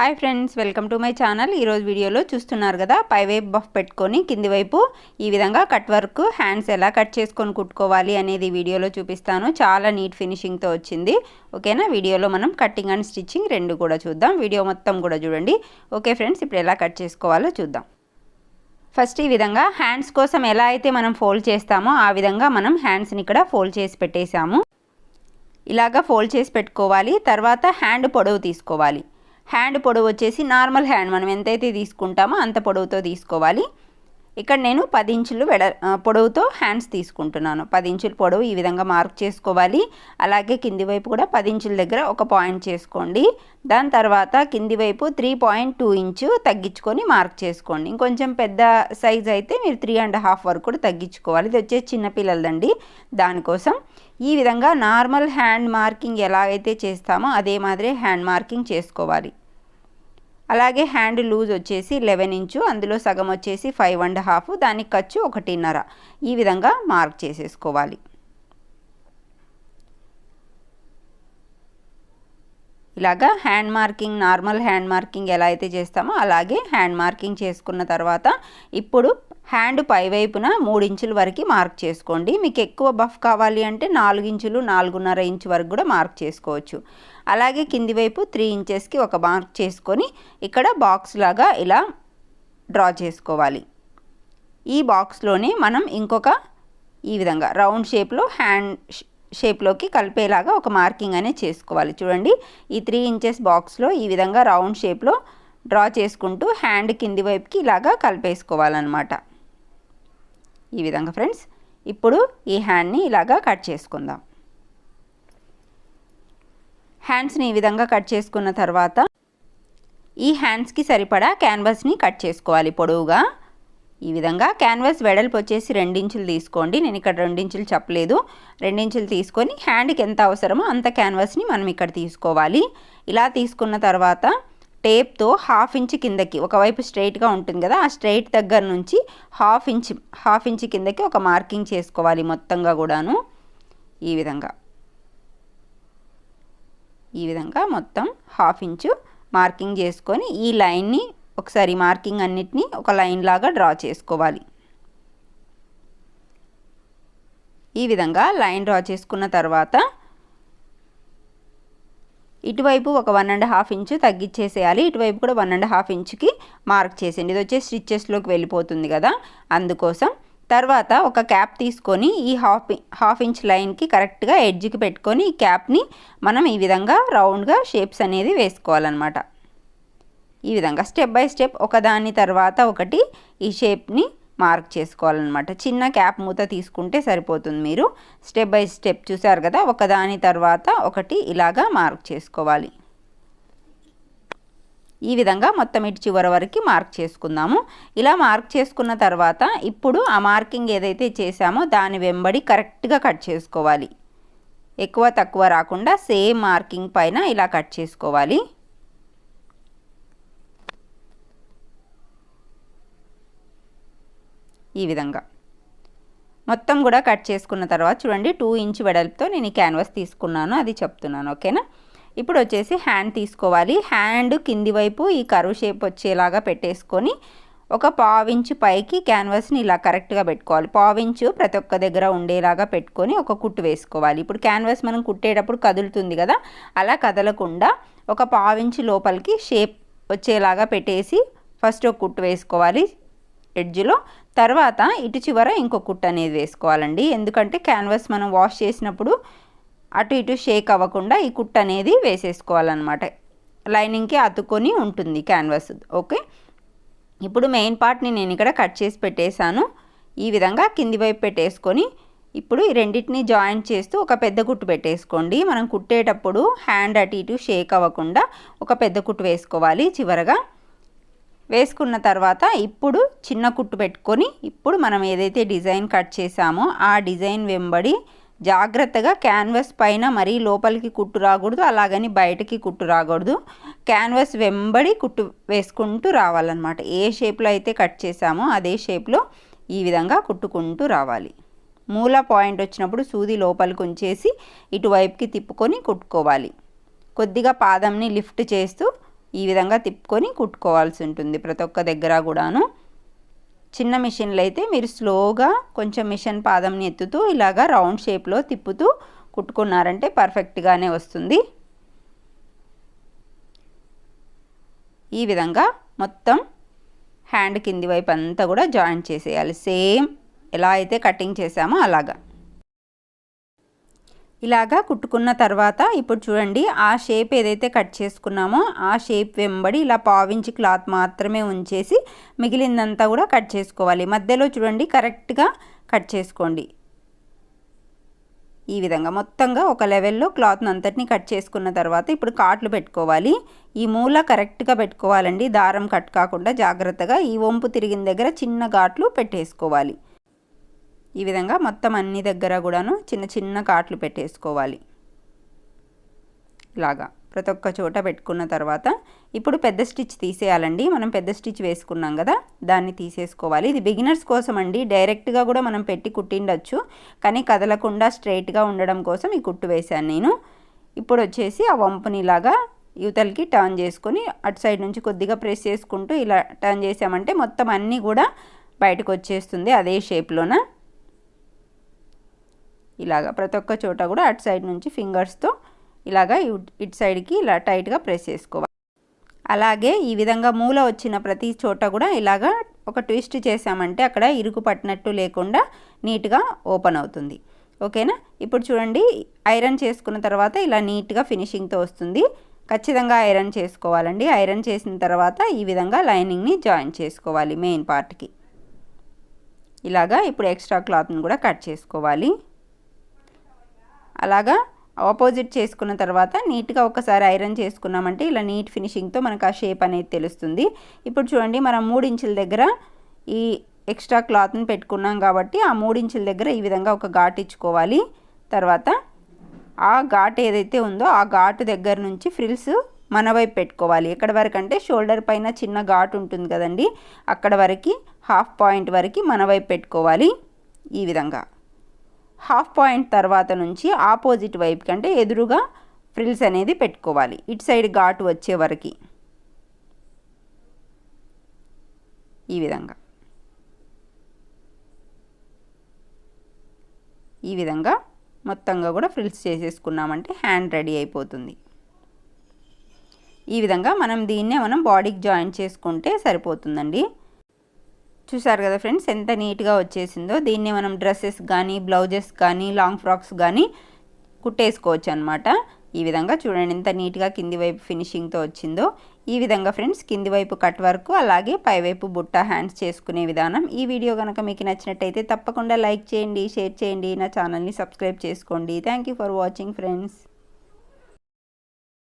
Hi friends welcome to my channel. ఈరోజు వీడియోలో చూస్తున్నారు కదా పైవైపు బఫ్ పెట్టుకొని కింది వైపు ఈ విధంగా కట్ వర్క్ హ్యాండ్స్ ఎలా కట్ చేసుకొని కుట్టుకోవాలి అనేది వీడియోలో చూపిస్తాను. చాలా నీట్ ఫినిషింగ్తో వచ్చింది. ఓకేనా? వీడియోలో మనం కట్టింగ్ అండ్ స్టిచ్చింగ్ రెండు కూడా చూద్దాం. వీడియో మొత్తం కూడా చూడండి. ఓకే ఫ్రెండ్స్ ఇప్పుడు ఎలా కట్ చేసుకోవాలో చూద్దాం. ఫస్ట్ ఈ విధంగా హ్యాండ్స్ కోసం ఎలా అయితే మనం ఫోల్డ్ చేస్తామో ఆ విధంగా మనం హ్యాండ్స్ని ఇక్కడ ఫోల్డ్ చేసి పెట్టేశాము. ఇలాగా ఫోల్డ్ చేసి పెట్టుకోవాలి. తర్వాత హ్యాండ్ పొడవు తీసుకోవాలి. హ్యాండ్ పొడవు వచ్చేసి నార్మల్ హ్యాండ్. మనం ఎంతైతే తీసుకుంటామో అంత పొడవుతో తీసుకోవాలి. ఇక్కడ నేను పది ఇంచులు వెడ పొడవుతో హ్యాండ్స్ తీసుకుంటున్నాను. పది ఇంచుల పొడవు ఈ విధంగా మార్క్ చేసుకోవాలి. అలాగే కింది వైపు కూడా పది ఇంచుల దగ్గర ఒక పాయింట్ చేసుకోండి. దాని తర్వాత కింది వైపు త్రీ పాయింట్ టూ ఇంచు తగ్గించుకొని మార్క్ చేసుకోండి. ఇంకొంచెం పెద్ద సైజ్ అయితే మీరు త్రీ అండ్ హాఫ్ వరకు కూడా తగ్గించుకోవాలి. ఇది వచ్చేసి చిన్నపిల్లలదండి దానికోసం ఈ విధంగా నార్మల్ హ్యాండ్ మార్కింగ్ ఎలా అయితే చేస్తామో అదే మాదిరి హ్యాండ్ మార్కింగ్ చేసుకోవాలి. అలాగే హ్యాండ్ లూజ్ వచ్చేసి లెవెన్ ఇంచు అందులో సగం వచ్చేసి ఫైవ్ అండ్ హాఫ్ దానికి ఖర్చు ఒకటిన్నర. ఈ విధంగా మార్క్ చేసేసుకోవాలి. ఇలాగా hand marking normal hand marking ఎలా అయితే చేస్తామో అలాగే హ్యాండ్ మార్కింగ్ చేసుకున్న తర్వాత ఇప్పుడు హ్యాండ్ పైవైపున మూడు ఇంచుల వరకు మార్క్ చేసుకోండి. మీకు ఎక్కువ బఫ్ కావాలి అంటే నాలుగు ఇంచులు నాలుగున్నర ఇంచు వరకు కూడా మార్క్ చేసుకోవచ్చు. అలాగే కింది వైపు త్రీ ఇంచెస్కి ఒక మార్క్ చేసుకొని ఇక్కడ బాక్స్ లాగా ఇలా డ్రా చేసుకోవాలి. ఈ బాక్స్లోనే మనం ఇంకొక ఈ విధంగా రౌండ్ షేప్లో హ్యాండ్ షేప్లోకి కలిపేలాగా ఒక మార్కింగ్ అనేది చేసుకోవాలి. చూడండి ఈ త్రీ ఇంచెస్ బాక్స్లో ఈ విధంగా రౌండ్ షేప్లో డ్రా చేసుకుంటూ హ్యాండ్ కింది వైపుకి ఇలాగా కలిపేసుకోవాలన్నమాట. ఈ విధంగా ఫ్రెండ్స్. ఇప్పుడు ఈ హ్యాండ్ని ఇలాగా కట్ చేసుకుందాం. హ్యాండ్స్ని ఈ విధంగా కట్ చేసుకున్న తర్వాత ఈ హ్యాండ్స్కి సరిపడా క్యాన్వాస్ని కట్ చేసుకోవాలి పొడవుగా. ఈ విధంగా క్యాన్వాస్ వెడల్పు వచ్చేసి రెండించులు తీసుకోండి. నేను ఇక్కడ రెండించులు చెప్పలేదు. రెండించులు తీసుకొని హ్యాండ్కి ఎంత అవసరమో అంత క్యాన్వాస్ని మనం ఇక్కడ తీసుకోవాలి. ఇలా తీసుకున్న తర్వాత టేప్తో హాఫ్ ఇంచ్ కిందకి ఒకవైపు స్ట్రైట్గా ఉంటుంది కదా ఆ స్ట్రైట్ దగ్గర నుంచి హాఫ్ ఇంచ్ హాఫ్ ఇంచ్ కిందకి ఒక మార్కింగ్ చేసుకోవాలి మొత్తంగా కూడాను. ఈ విధంగా. ఈ విధంగా మొత్తం హాఫ్ ఇంచు మార్కింగ్ చేసుకొని ఈ లైన్ని ఒకసారి మార్కింగ్ అన్నిటినీ ఒక లైన్ లాగా డ్రా చేసుకోవాలి. ఈ విధంగా లైన్ డ్రా చేసుకున్న తర్వాత ఇటువైపు ఒక వన్ అండ్ హాఫ్ ఇంచు తగ్గించేసేయాలి ఇటువైపు కూడా వన్ అండ్ హాఫ్ ఇంచుకి మార్క్ చేసేయండి. ఇది వచ్చేసి స్టిచ్చెస్లోకి వెళ్ళిపోతుంది కదా. అందుకోసం తర్వాత ఒక క్యాప్ తీసుకొని ఈ హాఫ్ హాఫ్ ఇంచ్ లైన్కి కరెక్ట్గా ఎడ్జ్కి పెట్టుకొని ఈ క్యాప్ని మనం ఈ విధంగా రౌండ్గా షేప్స్ అనేది వేసుకోవాలన్నమాట. ఈ విధంగా స్టెప్ బై స్టెప్ ఒకదాని తర్వాత ఒకటి ఈ షేప్ని మార్క్ చేసుకోవాలన్నమాట. చిన్న క్యాప్ మూత తీసుకుంటే సరిపోతుంది మీరు. స్టెప్ బై స్టెప్ చూసారు కదా ఒకదాని తర్వాత ఒకటి ఇలాగా మార్క్ చేసుకోవాలి. ఈ విధంగా మొత్తం ఇటు చివరి వరకు మార్క్ చేసుకుందాము. ఇలా మార్క్ చేసుకున్న తర్వాత ఇప్పుడు ఆ మార్కింగ్ ఏదైతే చేసామో దాని వెంబడి కరెక్ట్గా కట్ చేసుకోవాలి. ఎక్కువ తక్కువ రాకుండా సేమ్ మార్కింగ్ పైన ఇలా కట్ చేసుకోవాలి. ఈ విధంగా. మొత్తం కూడా కట్ చేసుకున్న తర్వాత చూడండి టూ ఇంచ్ వెడల్పుతో నేను ఈ క్యాన్వాస్ తీసుకున్నాను అది చెప్తున్నాను ఓకేనా? ఇప్పుడు వచ్చేసి హ్యాండ్ తీసుకోవాలి. హ్యాండ్ కింది వైపు ఈ కరువు షేప్ వచ్చేలాగా పెట్టేసుకొని ఒక పావించు పైకి క్యాన్వాస్ని ఇలా కరెక్ట్గా పెట్టుకోవాలి. పావించు ప్రతి ఒక్క దగ్గర ఉండేలాగా పెట్టుకొని ఒక కుట్టు వేసుకోవాలి. ఇప్పుడు క్యాన్వాస్ మనం కుట్టేటప్పుడు కదులుతుంది కదా అలా కదలకుండా ఒక పావించు లోపలికి షేప్ వచ్చేలాగా పెట్టేసి ఫస్ట్ ఒక కుట్టు వేసుకోవాలి. ఎడ్జ్లో తర్వాత ఇటు చివర ఇంకో కుట్ అనేది వేసుకోవాలండి. ఎందుకంటే క్యాన్వాస్ మనం వాష్ చేసినప్పుడు అటు ఇటు షేక్ అవ్వకుండా ఈ కుట్ అనేది వేసేసుకోవాలన్నమాట. లైనింగ్కి అతుకొని ఉంటుంది క్యాన్వాస్. ఓకే? ఇప్పుడు మెయిన్ పార్ట్ని నేను ఇక్కడ కట్ చేసి పెట్టేశాను. ఈ విధంగా కింది వైపు పెట్టేసుకొని ఇప్పుడు ఈ రెండింటిని జాయింట్ చేస్తూ ఒక పెద్ద కుట్టు పెట్టేసుకోండి. మనం కుట్టేటప్పుడు హ్యాండ్ అటు ఇటు షేక్ అవ్వకుండా ఒక పెద్ద కుట్టు వేసుకోవాలి చివరగా. వేసుకున్న తర్వాత ఇప్పుడు చిన్న కుట్టు పెట్టుకొని ఇప్పుడు మనం ఏదైతే డిజైన్ కట్ చేసామో ఆ డిజైన్ వెంబడి జాగ్రత్తగా క్యాన్వాస్ పైన మరీ లోపలికి కుట్టు రాకూడదు అలాగని బయటకి కుట్టు రాకూడదు. క్యాన్వాస్ వెంబడి కుట్టు వేసుకుంటూ రావాలన్నమాట. ఏ షేప్లో అయితే కట్ చేసామో అదే షేప్లో ఈ విధంగా కుట్టుకుంటూ రావాలి. మూల పాయింట్ వచ్చినప్పుడు సూది లోపలికి ఉంచేసి ఇటువైపుకి తిప్పుకొని కుట్టుకోవాలి. కొద్దిగా పాదంని లిఫ్ట్ చేస్తూ ఈ విధంగా తిప్పుకొని కుట్టుకోవాల్సి ఉంటుంది ప్రతి ఒక్క దగ్గర కూడాను. చిన్న మిషన్లు అయితే మీరు స్లోగా కొంచెం మిషన్ పాదంని ఎత్తుతూ ఇలాగా రౌండ్ షేప్లో తిప్పుతూ కుట్టుకున్నారంటే పర్ఫెక్ట్గానే వస్తుంది. ఈ విధంగా మొత్తం హ్యాండ్ కింది వైపు అంతా కూడా జాయింట్ చేసేయాలి. సేమ్ ఎలా అయితే కటింగ్ చేసామో అలాగా. ఇలాగా కుట్టుకున్న తర్వాత ఇప్పుడు చూడండి ఆ షేప్ ఏదైతే కట్ చేసుకున్నామో ఆ షేప్ వెంబడి ఇలా పావించి క్లాత్ మాత్రమే ఉంచేసి మిగిలిందంతా కూడా కట్ చేసుకోవాలి. మధ్యలో చూడండి కరెక్ట్గా కట్ చేసుకోండి. ఈ విధంగా మొత్తంగా ఒక లెవెల్లో క్లాత్ని అంతటిని కట్ చేసుకున్న తర్వాత ఇప్పుడు కాట్లు పెట్టుకోవాలి. ఈ మూల కరెక్ట్గా పెట్టుకోవాలండి. దారం కట్ కాకుండా జాగ్రత్తగా ఈ వంపు తిరిగిన దగ్గర చిన్న ఘాట్లు పెట్టేసుకోవాలి. ఈ విధంగా మొత్తం అన్ని దగ్గర కూడాను చిన్న చిన్న కాట్లు పెట్టేసుకోవాలి. ఇలాగా ప్రతి ఒక్క చోట పెట్టుకున్న తర్వాత ఇప్పుడు పెద్ద స్టిచ్ తీసేయాలండి. మనం పెద్ద స్టిచ్ వేసుకున్నాం కదా దాన్ని తీసేసుకోవాలి. ఇది బిగినర్స్ కోసం అండి. డైరెక్ట్గా కూడా మనం పెట్టి కుట్టిండొచ్చు. కానీ కదలకుండా స్ట్రైట్గా ఉండడం కోసం ఈ కుట్టు వేశాను నేను. ఇప్పుడు వచ్చేసి ఆ వంపునిలాగా యువతలకి టర్న్ చేసుకొని అటు సైడ్ నుంచి కొద్దిగా ప్రెస్ చేసుకుంటూ ఇలా టర్న్ చేసామంటే మొత్తం అన్నీ కూడా బయటకు వచ్చేస్తుంది అదే షేప్లోన. ఇలాగా ప్రతి ఒక్క చోట కూడా అటు సైడ్ నుంచి ఫింగర్స్తో ఇలాగా ఇటు సైడ్కి ఇలా టైట్గా ప్రెస్ చేసుకోవాలి. అలాగే ఈ విధంగా మూల వచ్చిన ప్రతి చోట కూడా ఇలాగా ఒక ట్విస్ట్ చేసామంటే అక్కడ ఇరుకు పట్టినట్టు లేకుండా నీట్గా ఓపెన్ అవుతుంది. ఓకేనా? ఇప్పుడు చూడండి ఐరన్ చేసుకున్న తర్వాత ఇలా నీట్గా ఫినిషింగ్తో వస్తుంది. ఖచ్చితంగా ఐరన్ చేసుకోవాలండి. ఐరన్ చేసిన తర్వాత ఈ విధంగా లైనింగ్ని జాయిన్ చేసుకోవాలి మెయిన్ పార్ట్కి. ఇలాగా ఇప్పుడు ఎక్స్ట్రా క్లాత్ని కూడా కట్ చేసుకోవాలి. అలాగా ఆపోజిట్ చేసుకున్న తర్వాత నీట్గా ఒకసారి ఐరన్ చేసుకున్నామంటే ఇలా నీట్ ఫినిషింగ్తో మనకు ఆ షేప్ అనేది తెలుస్తుంది. ఇప్పుడు చూడండి మనం మూడించుల దగ్గర ఈ ఎక్స్ట్రా క్లాత్ని పెట్టుకున్నాం కాబట్టి ఆ మూడించుల దగ్గర ఈ విధంగా ఒక ఘాట్ ఇచ్చుకోవాలి. తర్వాత ఆ ఘాట్ ఏదైతే ఉందో ఆ ఘాటు దగ్గర నుంచి ఫ్రిల్స్ మన వైపు పెట్టుకోవాలి. ఎక్కడ వరకు అంటే షోల్డర్ పైన చిన్న ఘాట్ ఉంటుంది కదండి అక్కడ వరకు హాఫ్ పాయింట్ వరకు మన వైపు పెట్టుకోవాలి ఈ విధంగా. హాఫ్ పాయింట్ తర్వాత నుంచి ఆపోజిట్ వైపు కంటే ఎదురుగా ఫ్రిల్స్ అనేది పెట్టుకోవాలి. ఇటు సైడ్ ఘాటు వచ్చే వరకు. ఈ విధంగా. ఈ విధంగా మొత్తంగా కూడా ఫ్రిల్స్ చేసేసుకున్నామంటే హ్యాండ్ రెడీ అయిపోతుంది. ఈ విధంగా మనం దీన్నే మనం బాడీకి జాయిన్ చేసుకుంటే సరిపోతుందండి. చూసారు కదా ఫ్రెండ్స్ ఎంత నీట్గా వచ్చేసిందో. దీన్ని మనం డ్రెస్సెస్ కానీ బ్లౌజెస్ కానీ లాంగ్ ఫ్రాక్స్ కానీ కుట్టేసుకోవచ్చు అనమాట ఈ విధంగా చూడండి ఎంత నీట్గా కింది వైపు ఫినిషింగ్తో వచ్చిందో. ఈ విధంగా ఫ్రెండ్స్ కింది వైపు కట్ వర్క్ అలాగే పైవైపు బుట్ట హ్యాండ్స్ చేసుకునే విధానం. ఈ వీడియో కనుక మీకు నచ్చినట్టయితే తప్పకుండా లైక్ చేయండి షేర్ చేయండి. నా ఛానల్ని సబ్స్క్రైబ్ చేసుకోండి. Thank for watching friends.